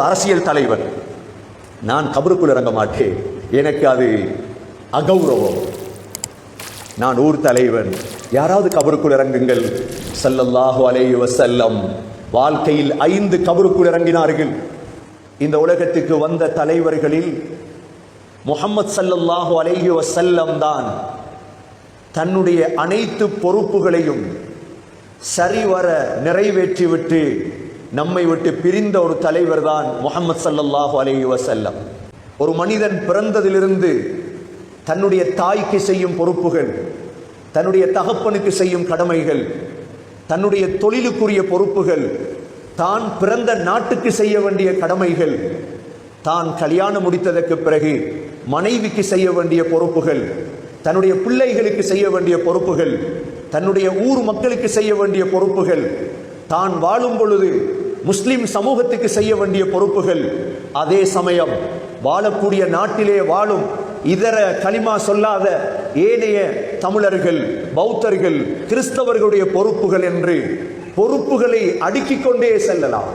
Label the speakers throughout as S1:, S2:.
S1: அரசியல் தலைவர். நான் கபருக்குள் இறங்க மாட்டேன். எனக்கு அது அகௌரவம். நான் ஊர் தலைவன். யாராவது கபருக்குள் இறங்குங்கள். செல்லல்லாஹு அலையுவ செல்லம் வாழ்க்கையில் ஐந்து கபருக்குள் இறங்கினார்கள். இந்த உலகத்துக்கு வந்த தலைவர்களில் முகமது சல்லல்லாஹு அலைஹி செல்லம் தான் தன்னுடைய அனைத்து பொறுப்புகளையும் சரிவர நிறைவேற்றிவிட்டு நம்மை விட்டு பிரிந்த ஒரு தலைவர் தான் முகமது சல்லல்லாஹு அலைஹி வசல்லம் ஒரு மனிதன் பிறந்ததிலிருந்து தன்னுடைய தாய்க்கு செய்யும் பொறுப்புகள் தன்னுடைய தகப்பனுக்கு செய்யும் கடமைகள் தன்னுடைய தொழிலுக்குரிய பொறுப்புகள் தான் பிறந்த நாட்டுக்கு செய்ய வேண்டிய கடமைகள் தான் கல்யாணம் முடித்ததற்கு பிறகு மனைவிக்கு செய்ய வேண்டிய பொறுப்புகள் தன்னுடைய பிள்ளைகளுக்கு செய்ய வேண்டிய பொறுப்புகள் தன்னுடைய ஊர் மக்களுக்கு செய்ய வேண்டிய பொறுப்புகள் தான் வாழும் பொழுது முஸ்லிம் சமூகத்துக்கு செய்ய வேண்டிய பொறுப்புகள். அதே சமயம் வாழக்கூடிய நாட்டிலே வாழும் இதர களிமா சொல்லாத ஏனைய தமிழர்கள் பௌத்தர்கள் கிறிஸ்தவர்களுடைய பொறுப்புகள் என்று பொறுப்புகளை அடுக்கிக் கொண்டே செல்லலாம்.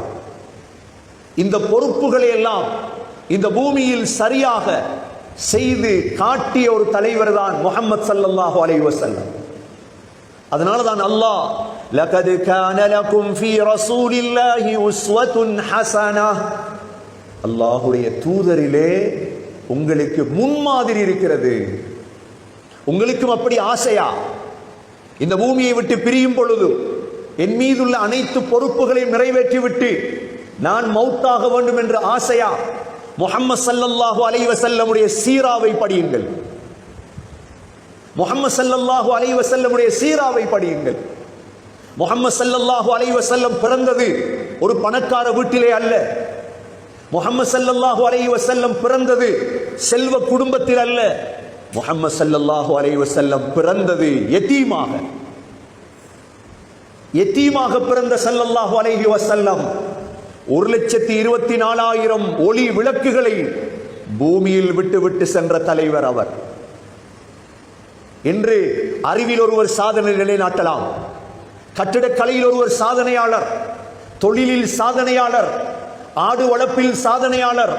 S1: இந்த பொறுப்புகளை எல்லாம் இந்த பூமியில் சரியாக செய்து காட்டிய ஒரு தலைவர் தான் முகமது சல்லாஹூ அலைவசல்லம் அதனால தான் அல்லாஹ் லகது கான லகும் ஃபீ ரசூலில்லாஹி உஸ்வத்துன் ஹஸனஹ் அல்லாஹ்வுடைய தூதரிலே உங்களுக்கு முன்மாதிரி இருக்கிறது. உங்களுக்கும் அப்படி ஆசையா? இந்த பூமியை விட்டு பிரியும் பொழுது என் மீதுள்ள அனைத்து பொறுப்புகளையும் நிறைவேற்றிவிட்டு நான் மௌத்தாக வேண்டும் என்ற ஆசையா? முஹம்மது சல்லல்லாஹு அலைவ செல்லமுடைய சீராவை படியுங்கள். முகமது சல்லல்லாஹு அலைஹி வஸல்லமுடைய சீராவை படியுங்கள். முகமது சல்லல்லாஹு அலைவ செல்லம் பிறந்தது ஒரு பணக்கார வீட்டிலே அல்ல. முகமது சல்லல்லாஹு அலைவ செல்லம் பிறந்தது செல்வ குடும்பத்தில் அல்ல. முகமது சல்லல்லாஹு அலைஹி பிறந்தது எத்தீமாக. எத்தீமாக பிறந்த சல்லல்லாஹு அலைஹி வசல்லம் ஒரு லட்சத்தி இருபத்தி நாலாயிரம் ஒளி விளக்குகளை பூமியில் விட்டு விட்டு சென்ற தலைவர் அவர். இன்று அறிவில் ஒருவர் சாதனை நிலைநாட்டலாம். கட்டிடக்கலையில் ஒருவர் சாதனையாளர் தொழிலில் சாதனையாளர் ஆடு வளர்ப்பில் சாதனையாளர்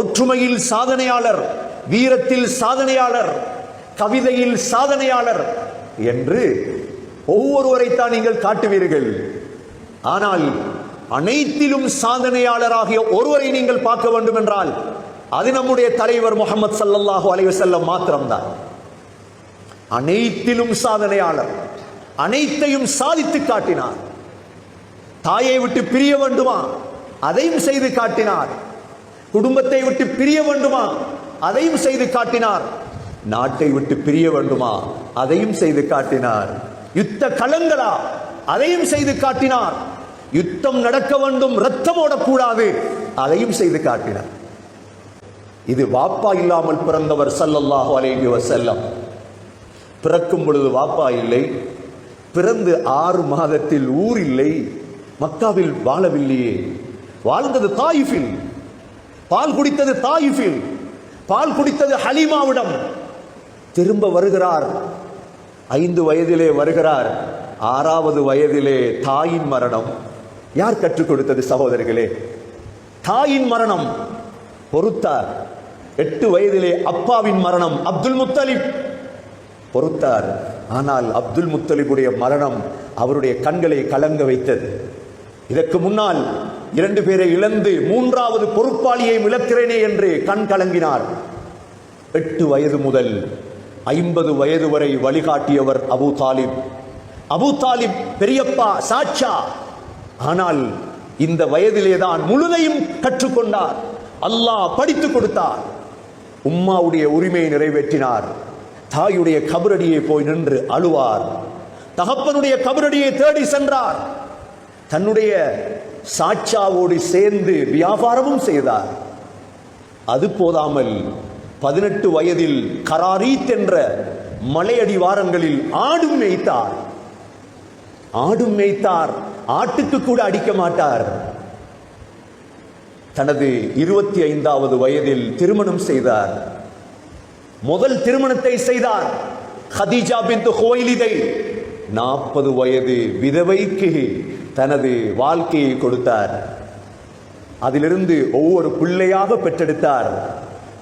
S1: ஒற்றுமையில் சாதனையாளர் வீரத்தில் சாதனையாளர் கவிதையில் சாதனையாளர் என்று ஒவ்வொருவரைத்தான் நீங்கள் காட்டுவீர்கள். ஆனால் அனைத்திலும் சாதனையாளராகிய ஒருவரை நீங்கள் பார்க்க வேண்டும் என்றால் அது நம்முடைய தலைவர் முகமது சல்லாஹூ அலைவசல்லம் மாத்திரம்தான். அனைத்திலும் சாதனையாளர் அனைத்தையும் சாதித்து காட்டினார். தாயை விட்டு பிரிய வேண்டுமா? அதையும் செய்து காட்டினார். குடும்பத்தை விட்டு பிரிய வேண்டுமா? அதையும் செய்து காட்டினார். நாட்டை விட்டு பிரிய வேண்டுமா? அதையும் செய்து காட்டினார். யுத்த களங்களா? அதையும் செய்து காட்டினார். யுத்தம் நடக்க வேண்டும் ரத்தம் ஓடக்கூடாது. அதையும் செய்து காட்டினார். இது வாப்பா இல்லாமல் பிறந்தவர் சல்லல்லாஹு அலைஹி வஸல்லம். பிறக்கும் பொழுது வாப்பா இல்லை பிறந்து ஆறு மாதத்தில் ஊர் இல்லை மக்காவில் வாழவில்லையே. வாழ்ந்தது தாயிஃபில் பால் குடித்தது தாயிஃபில் பால் குடித்தது ஹலீமாவிடம். திரும்ப வருகிறார். ஐந்து வயதிலே வருகிறார். ஆறாவது வயதிலே தாயின் மரணம். யார் கற்றுக் கொடுத்தது சகோதரர்களே தாயின் மரணம். பொறுத்தார். எட்டு வயதிலே அப்பாவின் மரணம். அப்துல் முத்தலிப். பொறுத்தார். ஆனால் அப்துல் முத்தலிபுடைய மரணம் அவருடைய கண்களை கலங்க வைத்தது. இதற்கு முன்னால் இரண்டு பேரை இழந்து மூன்றாவது பொறுப்பாளியை இழக்கிறேனே என்று கண் கலங்கினார். எட்டு வயது முதல் ஐம்பது வயது வரை வழிகாட்டியவர் அபு தாலிப். அபு தாலிப் பெரியப்பா சாட்சா. ஆனால் இந்த வயதிலே தான் முழுதையும் கற்றுக்கொண்டார். அல்லாஹ் படித்துக் கொடுத்தார். உம்மாவுடைய உரிமையை நிறைவேற்றினார். தாயுடைய கபரடியை போய் நின்று அழுவார். தகப்பனுடைய கபரடியை தேடி சென்றார். தன்னுடைய சாட்சாவோடு சேர்ந்து வியாபாரமும் செய்தார். அது போதாமல் பதினெட்டு வயதில் கராரீத் என்ற மலையடி வாரங்களில் ஆடும் மேய்த்தார். ஆடும் மேய்த்தார். ஆட்டுக்கு கூட அடிக்க மாட்டார். தனது இருபத்தி ஐந்தாவது வயதில் திருமணம் செய்தார். முதல் திருமணத்தை செய்தார். ஹதீஜா பின் ஹுவைலிதை நாற்பது வயது விதவைக்கு தனது வாழ்க்கையை கொடுத்தார் அதிலிருந்து ஒவ்வொரு பிள்ளையாக பெற்றெடுத்தார்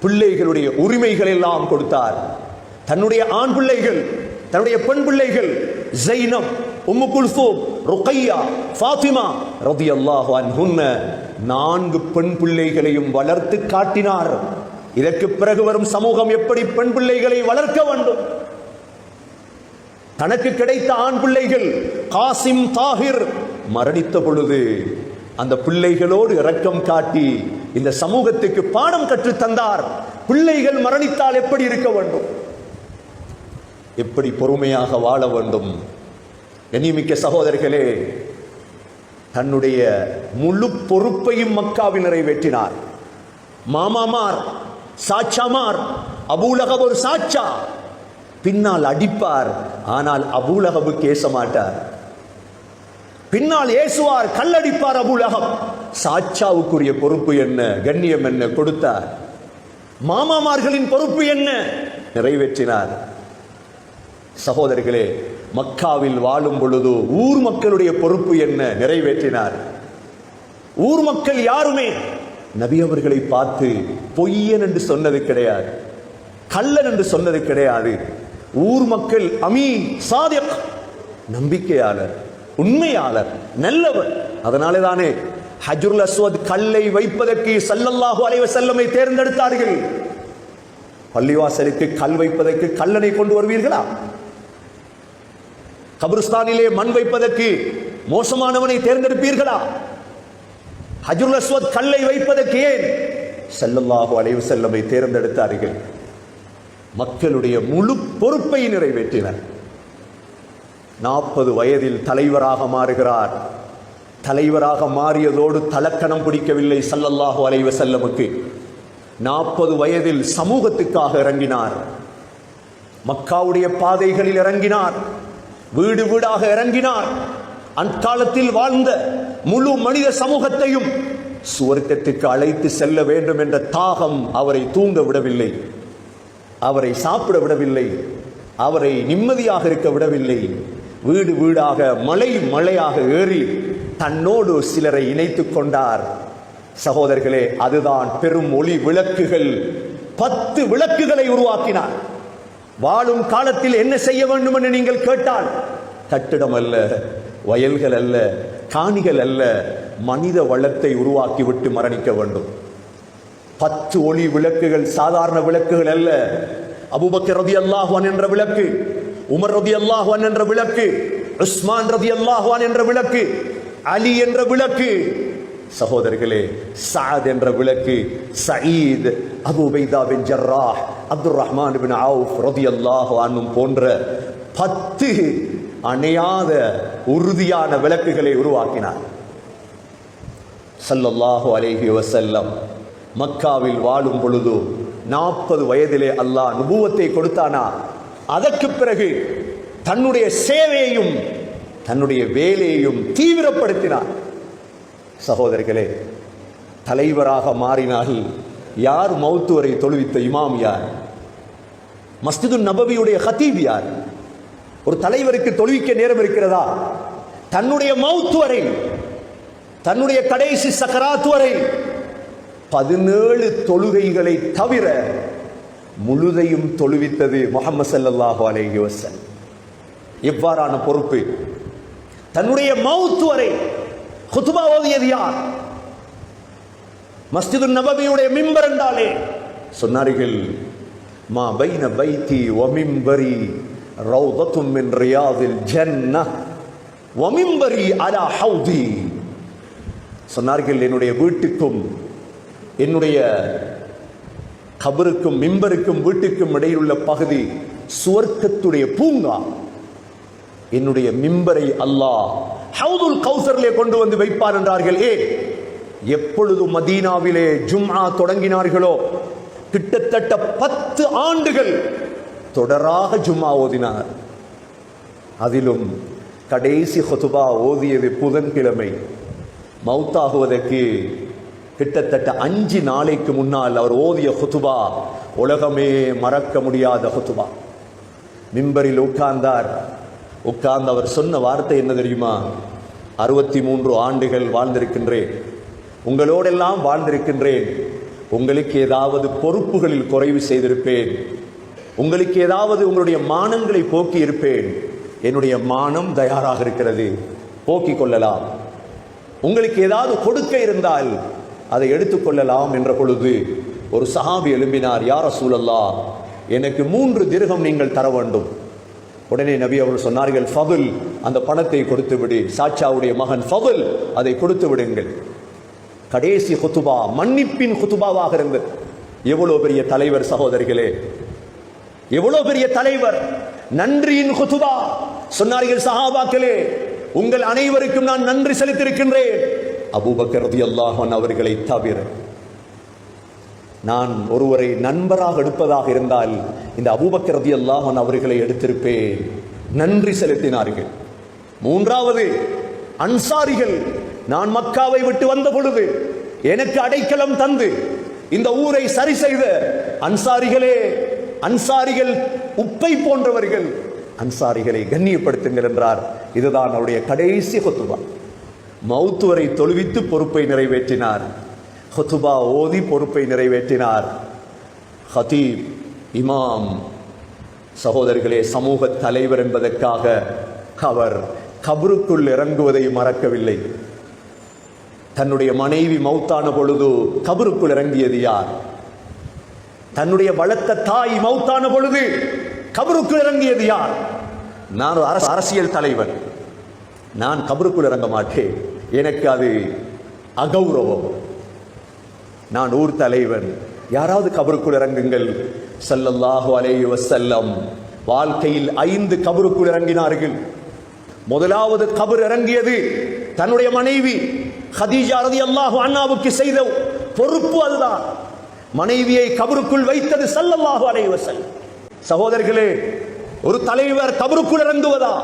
S1: பிள்ளைகளுடைய உரிமைகள் எல்லாம் கொடுத்தார் தன்னுடைய ஆண் பிள்ளைகள் தன்னுடைய பெண் பிள்ளைகள் ஜைனப் உம்மு குல்சூம் ருக்கையா ஃபாத்திமா ரதி அல்லாஹ் நான்கு பெண் பிள்ளைகளையும் வளர்த்து காட்டினார் இதற்கு பிறகு வரும் சமூகம் எப்படி பெண் பிள்ளைகளை வளர்க்க வேண்டும்? தனக்கு கிடைத்த ஆண் பிள்ளைகள் காசிம் தாகிர் மரணித்த பொழுது அந்த பிள்ளைகளோடு இரக்கம் காட்டி இந்த சமூகத்துக்கு பாடம் கற்றுத் தந்தார். பிள்ளைகள் மரணித்தால் எப்படி இருக்க வேண்டும்? எப்படி பொறுமையாக வாழ வேண்டும்? கண்ணியமிக்க சகோதரர்களே தன்னுடைய முழு பொறுப்பையும் மக்காவில் நிறைவேற்றினார். மாமாமார் சாச்சாமார் அபூலகப் ஒரு சாச்சா பின்னால் அடிப்பார் ஆனால் அபூலகபு கேச மாட்டார். பின்னால் ஏசுவார் கல்லடிப்பார் அபூலகம் சாச்சாவுக்குரிய பொறுப்பு என்ன? கண்ணியம் என்ன? கொடுத்தார். மாமாமார்களின் பொறுப்பு என்ன? நிறைவேற்றினார். சகோதரர்களே மக்காவில் வாழும் பொழுது ஊர் மக்களுடைய பொறுப்பு என்ன? நிறைவேற்றினார். ஊர் மக்கள் யாருமே நபி அவர்களை பார்த்து பொய்யன் என்று சொன்னது கிடையாது கள்ளன் என்று சொன்னது கிடையாது. ஊர் மக்கள் அமீன் சாதியம் நம்பிக்கையாளர் உண்மையாளர் நல்லவர். அதனாலே தானே ஹஜ்ருல் அஸ்வத் கல்லை வைப்பதற்கு சல்லல்லாஹு அலைவ செல்லமை தேர்ந்தெடுத்தார்கள். பள்ளிவாசலுக்கு கல் வைப்பதற்கு கல்லனை கொண்டு வருவீர்களா? கபிரிஸ்தானிலே மண் வைப்பதற்கு மோசமானவனை தேர்ந்தெடுப்பீர்களா? ஹஜ்ருல் அஸ்வத் கல்லை வைப்பதற்கு ஏன்? ஸல்லல்லாஹு அலைவு செல்லமை தேர்ந்தெடுத்தார்கள். மக்களுடைய முழு பொறுப்பை நிறைவேற்றினர். நாற்பது வயதில் தலைவராக மாறுகிறார். தலைவராக மாறியதோடு தலக்கணம் பிடிக்கவில்லை சல்லல்லாஹு அலைவ செல்லமுக்கு நாற்பது வயதில் சமூகத்துக்காக இறங்கினார். மக்காவுடைய பாதைகளில் இறங்கினார். வீடு வீடாக இறங்கினார். அக்காலத்தில் வாழ்ந்த முழு மனித சமூகத்தையும் சுவர்க்கத்துக்கு அழைத்து செல்ல வேண்டும் என்ற தாகம் அவரை தூங்க விடவில்லை. அவரை சாப்பிட விடவில்லை. அவரை நிம்மதியாக இருக்க விடவில்லை. வீடு வீடாக மலை மலையாக ஏறி தன்னோடு சிலரை இணைத்துக் கொண்டார். சகோதரர்களே அதுதான் பெரும் ஒளி விளக்குகள். பத்து விளக்குகளை உருவாக்கினார். வாழும் காலத்தில் என்ன செய்ய வேண்டும் என்று நீங்கள் கேட்டால் கட்டிடம் அல்ல. வயல்கள் அல்ல காணிகள் அல்ல மனித வளத்தை உருவாக்கிவிட்டு மரணிக்க வேண்டும். பத்து ஒளி விளக்குகள் சாதாரண விளக்குகள் அல்ல. அபுபக்கர் ரதி அல்லாஹ்வான் என்ற விளக்கு உமர் ரதி அல்லாஹ்வான் என்ற விளக்கு உஸ்மான் ரதி அல்லாஹ்வான் என்ற விளக்கு அலி என்ற விளக்கு. சகோதரர்களே சாத் என்ற விளக்கு Saeed Abu Ubaidah bin Jarrah Abdul Rahman bin Awf ரதியல்லாஹு அன்னும் போன்ற பத்து அணையாத உறுதியான விளக்குகளை உருவாக்கினார். சல்லல்லாஹு அலேஹி வசல்லம் மக்காவில் வாழும் பொழுது நாற்பது வயதிலே அல்லாஹ் நுபுவத்தை கொடுத்தானா? அதற்கு பிறகு தன்னுடைய சேவையையும் தன்னுடைய வேலையையும் தீவிரப்படுத்தினார். சகோதரர்களே தலைவராக மாறினால் யார் மௌத்துவரை தொழுவித்த இமாம் யார்? மஸ்திது நபவியுடைய ஹத்தீப் யார்? ஒரு தலைவருக்கு தொழுவிக்க நேரம் இருக்கிறதா? தன்னுடைய மௌத்து வரை தன்னுடைய கடைசி சக்கராத் வரை பதினேழு தொழுகைகளை தவிர முழுதையும் தொழுவித்தது முகமது சல்லாஹு அலைஹி வஸல்லம். எவ்வாறான பொறுப்பு? தன்னுடைய மவுத் வரை குத்துபா ஓதியது யார்? மஸ்ஜிது நபவியுடைய மிம்பர் என்றாலே சொன்னார்கள் மா பைன பைத்தி ஒமிம்பரி மிம்பரி ரௌதத்தும் மின் ரியாதில் ஜன்னஹ் வமிம்பரி அலா ஹவுதி சொன்னார்கள் என்னுடைய வீட்டுக்கும் என்னுடைய கபருக்கும் மிம்பருக்கும் வீட்டுக்கும் இடையில் உள்ள பகுதி சுவர்க்கத்துடைய பூங்கா. என்னுடைய மிம்பரை அல்லாஹ் ஹவுதுல் கௌசர்லே கொண்டு வந்து வைப்பார் என்றார்கள். ஏ எப்பொழுது மதீனாவிலே ஜும்ஆ தொடங்கினார்களோ கிட்டத்தட்ட பத்து ஆண்டுகள் தொடராக ஜும்மா ஓதினார். அதிலும் கடைசி ஹொதுபா ஓதியது புதன்கிழமை. மௌத்தாகுவதற்கு கிட்டத்தட்ட அஞ்சு நாளைக்கு முன்னால் அவர் ஓதிய ஹொதுபா உலகமே மறக்க முடியாத ஹொதுபா. மிம்பரில் உட்கார்ந்தார். உட்கார்ந்து அவர் சொன்ன வார்த்தை என்ன தெரியுமா? அறுபத்தி மூன்று ஆண்டுகள் வாழ்ந்திருக்கின்றேன். உங்களோடெல்லாம் வாழ்ந்திருக்கின்றேன். உங்களுக்கு ஏதாவது பொறுப்புகளில் குறைவு செய்திருப்பேன். உங்களுக்கு ஏதாவது உங்களுடைய மானங்களை போக்கி இருப்பேன் என்னுடைய மானம் தயாராக இருக்கிறது. போக்கிக் கொள்ளலாம். உங்களுக்கு ஏதாவது கொடுக்க இருந்தால் அதை எடுத்துக்கொள்ளலாம் என்ற பொழுது ஒரு சஹாபி எழும்பினார் யார சூழல்லா எனக்கு மூன்று திருகம் நீங்கள் தர வேண்டும். உடனே நபி அவர்கள் சொன்னார்கள் ஃபதுல் அந்த பணத்தை கொடுத்து விடு. சாச்சாவுடைய மகன் ஃபதுல் அதை கொடுத்து விடுங்கள். கடைசி குத்துபா மன்னிப்பின் குத்துபாவாக இருந்தது. எவ்வளோ பெரிய தலைவர் சகோதரிகளே எவ்வளவு பெரிய தலைவர்? நன்றியின் குத்துபா. சொன்னார்கள் சஹாபாக்களே உங்கள் அனைவருக்கும் நான் நன்றி செலுத்திருக்கின்றேன் அபூபக்கர் அல்லாஹன் அவர்களை தவிர நான் ஒருவரை நண்பராக எடுப்பதாக இருந்தால் இந்த அபூபக்கர் ரலியல்லாஹு அவர்களை எடுத்திருப்பேன். நன்றி செலுத்தினார்கள். மூன்றாவது அன்சாரிகள் நான் மக்காவை விட்டு வந்த பொழுது எனக்கு அடைக்கலம் தந்து இந்த ஊரை சரி செய்த அன்சாரிகளே அன்சாரிகள் உப்பை போன்றவர்கள். அன்சாரிகளை கண்ணியப்படுத்துங்கள் என்றார். இதுதான் அவருடைய கடைசி கொத்துபா மௌத்துவரை தொழுவித்து பொறுப்பை நிறைவேற்றினார். ஹொத்துபா ஓதி பொறுப்பை நிறைவேற்றினார். ஹதீப் இமாம் சகோதரர்களே சமூக தலைவர் என்பதற்காக அவர் கபருக்குள் இறங்குவதை மறக்கவில்லை. தன்னுடைய மனைவி மௌத்தான பொழுது கபருக்குள் இறங்கியது யார்? தன்னுடைய வளர்த்த தாய் மௌத்தான பொழுது கபருக்குள் இறங்கியது யார்? நான் ஒரு அரசியல் தலைவர். நான் கபருக்குள் இறங்க மாட்டேன். எனக்கு அது அகௌரவம். நான் ஊர் தலைவன் யாராவது கபருக்குள் இறங்குங்கள். சல்லல்லாஹு அலைஹி செல்லம் வாழ்க்கையில் ஐந்து கபருக்குள் இறங்கினார்கள். முதலாவது கபர் இறங்கியது தன்னுடைய மனைவி ஹதீஜா ரலியல்லாஹு அண்ணாவுக்கு செய்த பொறுப்பு அதுதான். மனைவியை கபருக்குள் வைத்தது ஸல்லல்லாஹு அலைவசல் சகோதரர்களே ஒரு தலைவர் கபருக்குள் இறங்குவதா?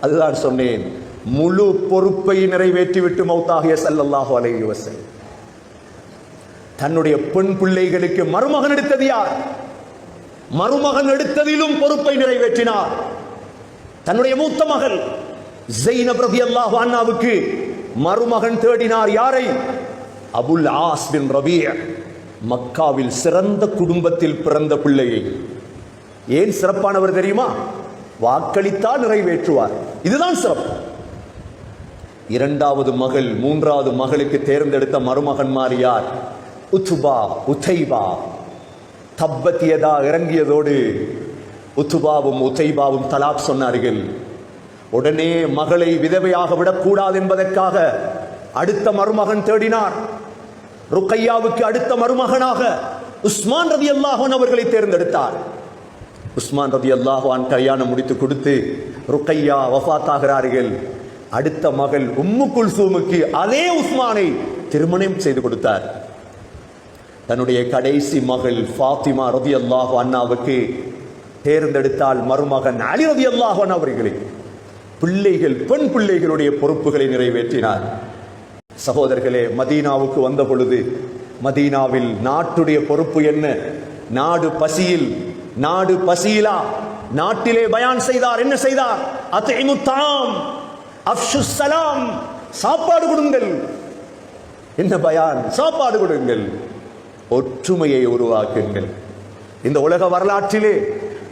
S1: அதுதான் சொன்னேன். முழு பொறுப்பை நிறைவேற்றிவிட்டு மௌத்தாகிய ஸல்லல்லாஹு அலைவசல் தன்னுடைய பெண் பிள்ளைகளுக்கு மருமகன் எடுத்தது யார்? மருமகன் எடுத்ததிலும் பொறுப்பை நிறைவேற்றினார். தன்னுடைய மூத்த மகள் ஜெயினப் அல்லாஹ் அண்ணாவுக்கு மருமகன் தேடினார் யாரை? அபுல் ஆஸ் பின் ரபிய மக்காவில் சிறந்த குடும்பத்தில் பிறந்த பிள்ளையை ஏன் சிறப்பானவர் தெரியுமா? வாக்களித்தால் நிறைவேற்றுவார். இதுதான் சிறப்பு. இரண்டாவது மகள் மூன்றாவது மகளுக்கு தேர்ந்தெடுத்த மருமகன்மார் யார்? உத்துபா உத்தைபா. தப்பத்தியதா இறங்கியதோடு உத்துபாவும் உத்தைபாவும் தலாப் சொன்னார்கள். உடனே மகளை விதவையாக விடக்கூடாது என்பதற்காக அடுத்த மருமகன் தேடினார். ருக்கையாவுக்கு அடுத்த மருமகனாக உஸ்மான் ரதி அல்லாஹன் அவர்களை தேர்ந்தெடுத்தார். உஸ்மான் ரதி அல்லாஹான் கல்யாணம் முடித்து கொடுத்து ருக்கையா வஃபாத்தாகிறார்கள் அடுத்த மகள் உம்மு குல்சூமுக்கு அதே உஸ்மானை திருமணம் செய்து கொடுத்தார். தன்னுடைய கடைசி மகள் ஃபாத்திமா ரதி அல்லாஹு அண்ணாவுக்கு தேர்ந்தெடுத்தால் மருமகன் அலி ரதி அல்லாஹன் அவர்களை. பிள்ளைகள் பெண் பிள்ளைகளுடைய பொறுப்புகளை நிறைவேற்றினார். சகோதரர்களே மதீனாவுக்கு வந்த பொழுது மதீனாவில் நாட்டுடைய பொறுப்பு என்ன? நாடு பசியில் நாடு பசியிலா? நாட்டிலே பயான் செய்தார் என்ன செய்தார்? அத்தைமுத்தாம் தாம் சலாம் சாப்பாடு கொடுங்கள். என்ன பயான்? சாப்பாடு கொடுங்கள். ஒற்றுமையை உருவாக்குங்கள். இந்த உலக வரலாற்றிலே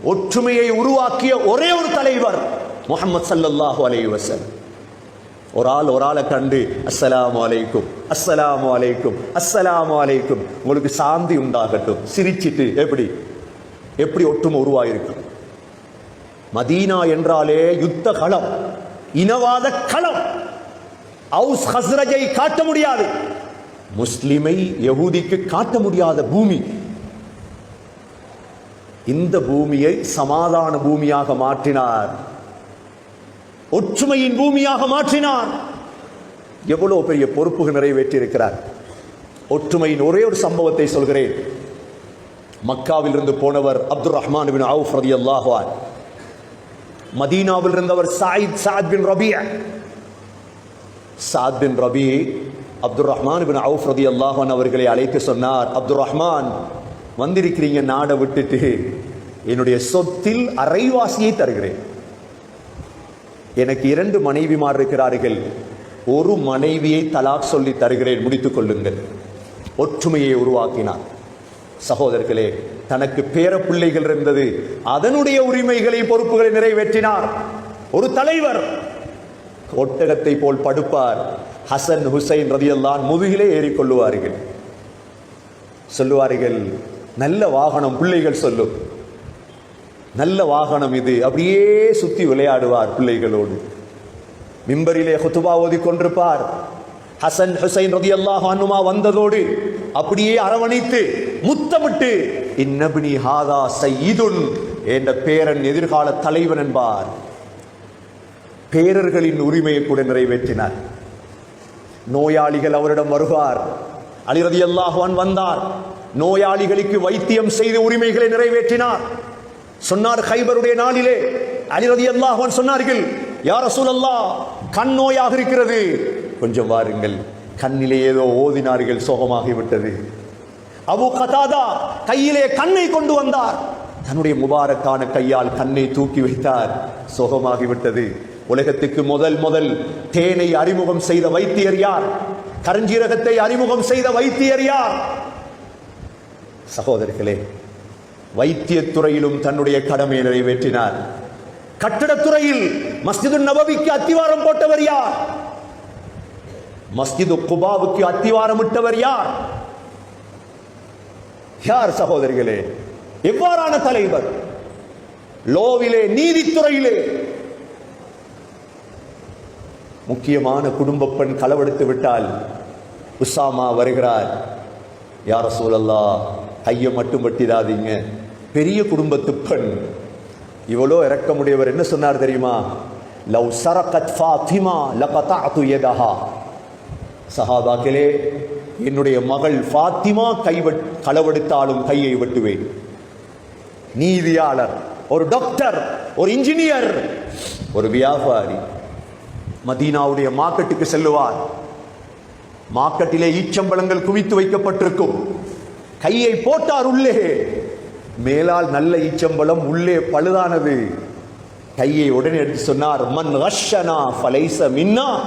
S1: ஒற்றுமையை உருவாக்கிய ஒரே ஒரு தலைவர் முகமது சல்லாஹூ அலைவசன் ஒரு ஆள் ஒரு ஆளை கண்டு அஸ்ஸலாமு அலைக்கும் அஸ்ஸலாமு அலைக்கும் அஸ்ஸலாமு அலைக்கும். உங்களுக்கு சாந்தி உண்டாகட்டும். சிரிச்சிட்டு எப்படி? எப்படி ஒற்றுமை உருவாயிருக்கும்? மதீனா என்றாலே யுத்த களம் இனவாத களம். அவுஸ் ஹஸ்ரஜை காட்ட முடியாது. முஸ்லிமை யகூதிக்கு காட்ட முடியாத பூமி. இந்த பூமியை சமாதான பூமியாக மாற்றினார். ஒற்றுமையின் பூமியாக மாற்றினார். எவ்வளவு பெரிய பொறுப்புகள் நிறைவேற்றியிருக்கிறார். ஒற்றுமையின் ஒரே ஒரு சம்பவத்தை சொல்கிறேன். மக்காவில் இருந்து போனவர் அப்துல் ரஹ்மான் பின் அவுஃப் ரதி அன்ஹு மதீனாவில் இருந்தவர் Sayid Saad bin Rabia Saad bin Rabi Abdul Rahman bin Awf ரதி அல்லாஹன் அவர்களை அழைத்து சொன்னார் அப்துல் ரஹ்மான் வந்திருக்கிறீங்க நாடை விட்டுட்டு. என்னுடைய சொத்தில் அரைவாசியை தருகிறேன். எனக்கு இரண்டு மனைவிமார் இருக்கிறார்கள். ஒரு மனைவியை தலாக் சொல்லி தருகிறேன் முடித்துக் கொள்ளுங்கள். ஒற்றுமையை உருவாக்கினார் சகோதரர்களே தனக்கு பேர பிள்ளைகள் இருந்தது. அதனுடைய உரிமைகளை பொறுப்புகளை நிறைவேற்றினார். ஒரு தலைவர். ஒட்டகத்தை போல் படுப்பார். ஹசன் ஹுசைன் ரதியல்லான் முதுகிலே ஏறிக்கொள்ளுவார்கள் சொல்லுவார்கள் நல்ல வாகனம் பிள்ளைகள் சொல்லும். நல்ல வாகனம் இது. அப்படியே சுத்தி விளையாடுவார் பிள்ளைகளோடு. மிம்பரிலே ஹுத்துபா ஓதி கொண்டிருப்பார் ஹசன் ஹுசைன் ரதி அல்லாஹ் அனுமா வந்ததோடு அப்படியே அரவணைத்து முத்தமிட்டு இன்னபினி ஹாதா சையிதுன் என்ற பேரன் எதிர்கால தலைவன் என்பார். பேரர்களின் உரிமையை கூட நிறைவேற்றினார். நோயாளிகள் அவரிடம் வருவார். அலிரதி அல்லாஹான் வந்தார். நோயாளிகளுக்கு வைத்தியம் செய்து உரிமைகளை நிறைவேற்றினார். சொன்னார் ஹைபருடைய நாளிலே. அலிரதி அல்லாஹான் சொன்னார்கள் யார் சூழல்லா கண் நோயாக இருக்கிறது. கொஞ்சம் வாருங்கள். கண்ணிலே ஏதோ ஓதினார்கள் சோகமாகிவிட்டது அபு கதாதா கையிலே கண்ணை கொண்டு வந்தார். தன்னுடைய முபாரக்கான கையால் கண்ணை தூக்கி வைத்தார். சோகமாகிவிட்டது உலகத்துக்கு முதல் முதல் தேனை அறிமுகம் செய்த வைத்தியர் யார்? கரஞ்சீரகத்தை அறிமுகம் செய்த வைத்தியர் யார்? சகோதரர்களே வைத்தியத்துறையிலும் தன்னுடைய கடமையை நிறைவேற்றினார். கட்டடத்துறையில் மஸ்ஜிது நபவிக்கு அத்திவாரம் போட்டவர் யார்? மஸ்ஜிது குபாவுக்கு அத்திவாரம் விட்டவர் யார்? யார் சகோதரிகளே? எவ்வாறான தலைவர்? லோவிலே நீதித்துறையிலே. முக்கியமான குடும்ப பெண் களவெடுத்து விட்டால் உசாமா வருகிறார். யார சூழல்லா கையை மட்டும் வெட்டிடாதீங்க. பெரிய குடும்பத்து பெண். இவ்வளோ இறக்கமுடையவர் என்ன சொன்னார் தெரியுமா? லவ் சரகத் ஃபாத்திமா லகதா துயதஹா சஹாபாக்களே என்னுடைய மகள் ஃபாத்திமா கைவட் களவெடுத்தாலும் கையை வெட்டுவேன். நீதியாளர் ஒரு டாக்டர் ஒரு இன்ஜினியர் ஒரு வியாபாரி மதீனாவுடைய மார்க்கெட்டுக்கு செல்லுவார். மார்க்கெட்டிலே ஈச்சம்பழங்கள் குவித்து வைக்கப்பட்டிருக்கும். கையை போட்டார் உள்ளே. மேலால் நல்ல ஈச்சம்பளம் உள்ளே பழுதானது. கையை உடனே எடுத்து சொன்னார் மன் ரஷனா ஃபலைச மின்னா?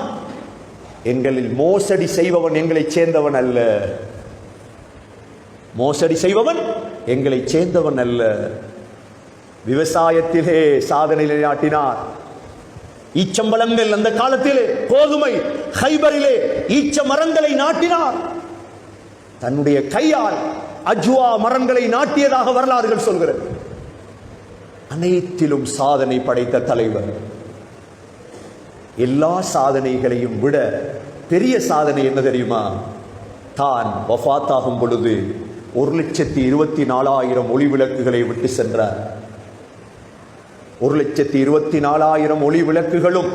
S1: எங்களில் மோசடி செய்பவன் எங்களை சேர்ந்தவன் அல்ல. மோசடி செய்பவன் எங்களை சேர்ந்தவன் அல்ல. விவசாயத்திலே சாதனை நிலைநாட்டினார். ஈச்சம்பளங்கள் அந்த காலத்திலே கோதுமை ஹைபரிலே ஈச்ச மரங்களை நாட்டினார். தன்னுடைய கையால் அஜ்வா மரங்களை நாட்டியதாக வரலாறுகள் சொல்கிறது. அனைத்திலும் சாதனை படைத்த தலைவர். எல்லா சாதனைகளையும் விட பெரிய சாதனை என்ன தெரியுமா? தான் வஃபாத்தாகும் பொழுது ஒரு லட்சத்தி இருபத்தி நாலாயிரம் ஒளி விளக்குகளை விட்டு சென்றார். ஒரு லட்சத்தி இருபத்தி நாலாயிரம் ஒளி விளக்குகளும்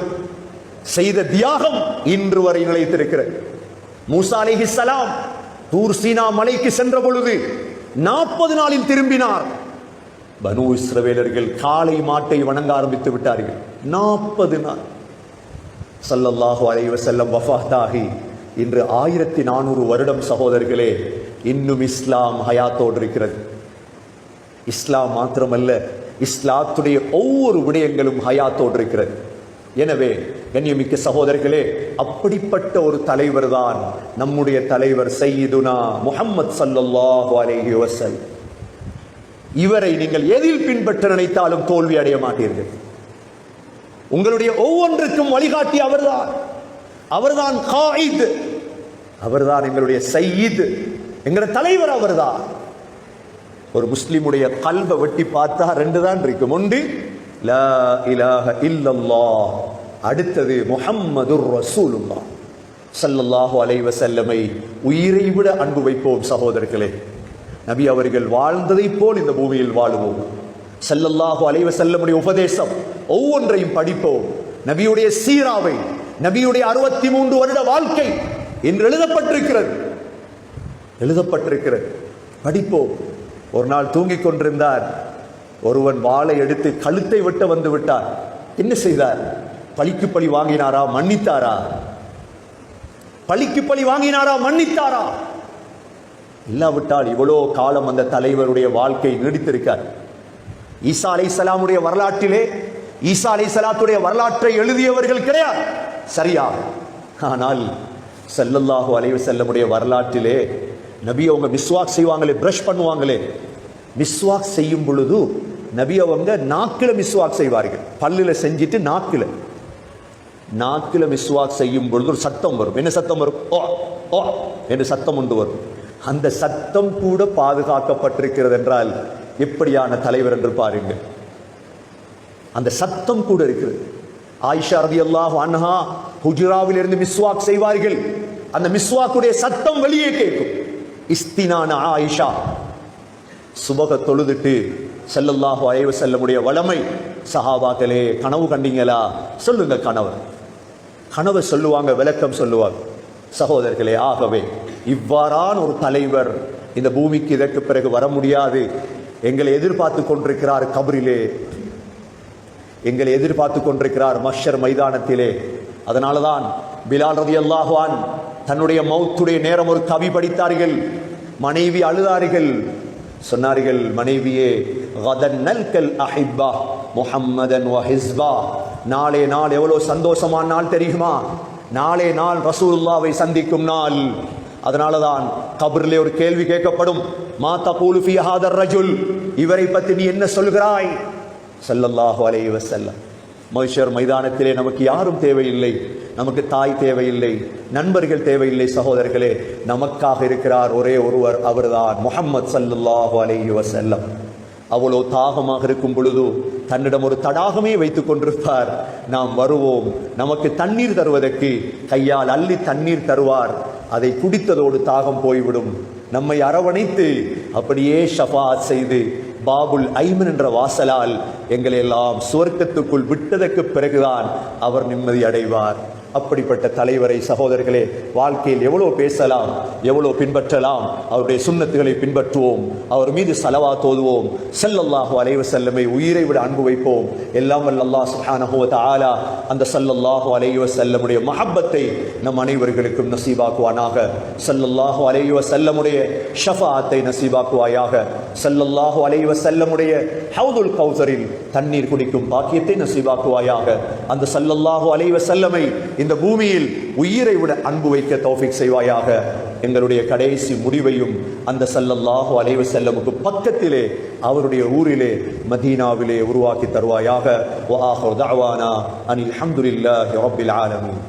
S1: செய்த தியாகம் இன்று வரை நிலைத்திருக்கிறது. மூசா சலாம் தூர் சீனா மலைக்கு சென்ற பொழுது நாற்பது நாளில் திரும்பினார். பனு இஸ்ரவேலர்கள் காலை மாட்டை வணங்க ஆரம்பித்து விட்டார்கள். நாற்பது நாள். சல்லல்லாஹு அலைவ செல்லம் வஃபாத்தாகி இன்று ஆயிரத்தி நானூறு வருடம் சகோதரர்களே இன்னும் இஸ்லாம் ஹயாத்தோடு இருக்கிறது. இஸ்லாம் மாத்திரமல்ல இஸ்லாத்துடைய ஒவ்வொரு விடயங்களும் ஹயாத்தோடு இருக்கிறது. எனவே கண்ணியமிக்க சகோதரர்களே அப்படிப்பட்ட ஒரு தலைவர் தான் நம்முடைய தலைவர் சையீதுனா முகம்மது சல்லாஹு அலேஹி வசல் இவரை நீங்கள் எதில் பின்பற்ற நினைத்தாலும் தோல்வி அடைய மாட்டீர்கள். உங்களுடைய ஒவ்வொன்றுக்கும் வழிகாட்டி அவர்தான். அவர்தான் காயித். அவர்தான் எங்களுடைய சையீத். எங்களுடைய தலைவர் அவர்தான். ஒரு முஸ்லிமுடைய கல்வை வெட்டி பார்த்தா ரெண்டு தான் இருக்கும். ஒன்று லா இலாஹ இல்லல்லாஹ். அடுத்தது முஹம்மதுர் ரசூலுல்லா சல்லல்லாஹு அலைவ செல்லமை உயிரை விட அன்பு வைப்போம் சகோதரர்களே. நபி அவர்கள் வாழ்ந்ததைப் போல் இந்த பூமியில் வாழுவோம். சல்லல்லாஹு அலைவ செல்லமுடைய உபதேசம் ஒவ்வொன்றையும் படிப்போம். நபியுடைய சீராவை நபியுடைய அறுபத்தி மூன்று வருட வாழ்க்கை என்று எழுதப்பட்டிருக்கிறது. எழுதப்பட்டிருக்கிறது. படிப்போம். ஒரு நாள் தூங்கிக் கொண்டிருந்தார். ஒருவன் வாளை எடுத்து கழுத்தை விட்டு வந்து விட்டார் என்ன செய்தார்? பழிக்கு பழி வாங்கினாரா? மன்னித்தாரா? பழிக்கு பழி வாங்கினாரா? மன்னித்தாரா? இல்லாவிட்டால் இவ்வளோ காலம் அந்த தலைவருடைய வாழ்க்கை நீடித்திருக்கார். ஈசா அலை சலாமுடைய வரலாற்றிலே ஈசா அலை சலாத்துடைய வரலாற்றை எழுதியவர்கள் கிடையாது. சரியா? ஆனால் ஸல்லல்லாஹு அலைவு செல்லமுடைய வரலாற்றிலே நபி அவங்க மிஸ்வாக் செய்வாங்களே பிரஷ் பண்ணுவாங்களே. மிஸ்வாக் செய்யும் பொழுது நபி அவங்க நாக்கில் மிஸ்வாக் செய்வார்கள். பல்லில் செஞ்சுட்டு நாக்கில். நாக்கில மிஸ்வாக் செய்யும் பொழுது ஒரு சத்தம் வரும். என்ன சத்தம் வரும்? ஓ ஓ என்று சத்தம் ஒன்று வரும். அந்த சத்தம் கூட பாதுகாக்கப்பட்டிருக்கிறது என்றால் எப்படியான தலைவர் என்று பாருங்கள். அந்த சத்தம் கூட இருக்கிறது. ஆயிஷா ரதியல்லாஹு அன்ஹா ஹுஜுராவில் இருந்து மிஸ்வாக் செய்வார்கள். அந்த மிஸ்வாக்குடைய சத்தம் வெளியே கேட்கும். இஸ்தினான ஆயிஷா சுபக தொழுதுட்டு ஸல்லல்லாஹு அலைஹி செல்லமுடைய வளமை. சஹாபாக்களே கனவு கண்டீங்களா? சொல்லுங்க கனவு கனவை சொல்லுவாங்க விளக்கம் சொல்லுவாங்க. சகோதரர்களே ஆகவே இவ்வாறான ஒரு தலைவர் இந்த பூமிக்கு இதற்கு பிறகு வர முடியாது. எங்களை எதிர்பார்த்து கொண்டிருக்கிறார் கபரிலே. எங்களை எதிர்பார்த்து கொண்டிருக்கிறார் மஷர் மைதானத்திலே. அதனால தான் பிலால் ரதி அல்லாஹ்வான் தன்னுடைய மௌத்துடைய நேரம் ஒரு கவி படித்தார்கள் மனைவி அழுதார்கள். சொன்னார்கள் மனைவியே "கதன் நல்கல் அஹிப்பா முஹம்மதன் வ நாளே நாள் எவ்வளோ சந்தோஷமான நாள் தெரியுமா? நாளே நாள் ரசூல்லாவை சந்திக்கும் நாள். அதனால தான் கபரிலே ஒரு கேள்வி கேட்கப்படும். மா பூலுஃபி ஹாதர் ரஜுல்? இவரை பற்றி நீ என்ன சொல்கிறாய்? ஸல்லல்லாஹு அலைஹி வஸல்லம். மகிஷர் மைதானத்திலே நமக்கு யாரும் தேவையில்லை. நமக்கு தாய் தேவையில்லை. நண்பர்கள் தேவையில்லை. சகோதரர்களே நமக்காக இருக்கிறார் ஒரே ஒருவர் அவர்தான் முகம்மது சல்லுல்லாஹு அலைஹி செல்லம் அவ்வளோ தாகமாக இருக்கும் பொழுது தன்னிடம் ஒரு தடாகமே வைத்து கொண்டிருப்பார். நாம் வருவோம். நமக்கு தண்ணீர் தருவதற்கு கையால் அள்ளி தண்ணீர் தருவார். அதை குடித்ததோடு தாகம் போய்விடும். நம்மை அரவணைத்து அப்படியே ஷஃபா செய்து பாபுல் ஐமன் என்ற வாசலால் எங்களை எல்லாம் சுவர்க்கத்துக்குள் விட்டதற்கு பிறகுதான் அவர் நிம்மதி அடைவார். அப்படிப்பட்ட தலைவரை சகோதரர்களே வாழ்க்கையில் எவ்வளோ பேசலாம் எவ்வளோ பின்பற்றலாம் அவருடைய சுண்ணத்துகளை பின்பற்றுவோம் அவர் மீது செலவா தோதுவோம் செல்லல்லாஹு அலைவ செல்லமை உயிரை விட அன்பு வைப்போம். எல்லாம் வல்ல அல்லாஹ் சுப்ஹானஹு அந்த ஸல்லல்லாஹு அலைவ செல்லமுடைய மஹப்பத்தை நம் அனைவர்களுக்கும் நசீபாக்குவானாக. செல்லல்லாஹு அலைவ செல்லமுடைய ஷஃபாத்தை நசீபாக்குவாயாக. செல்லல்லாஹு அலைவ செல்லமுடைய ஹவுதுல் கௌசரில் தண்ணீர் குடிக்கும் பாக்கியத்தை நசீபாக்குவாயாக. அந்த செல்லல்லாஹு அலைவ செல்லமை இந்த பூமியில் உயிரை விட அன்பு வைக்க தௌஃபிக் செய்வாயாக. எங்களுடைய கடைசி முடிவையும் அந்த செல்லல்லாஹோ அலைவு செல்லமுக்கு பக்கத்திலே அவருடைய ஊரிலே மதீனாவிலே உருவாக்கி தருவாயாக. வ ஆஹிரு அனில் ஹம்துலில்லாஹி ரப்பில் ஆலமின்.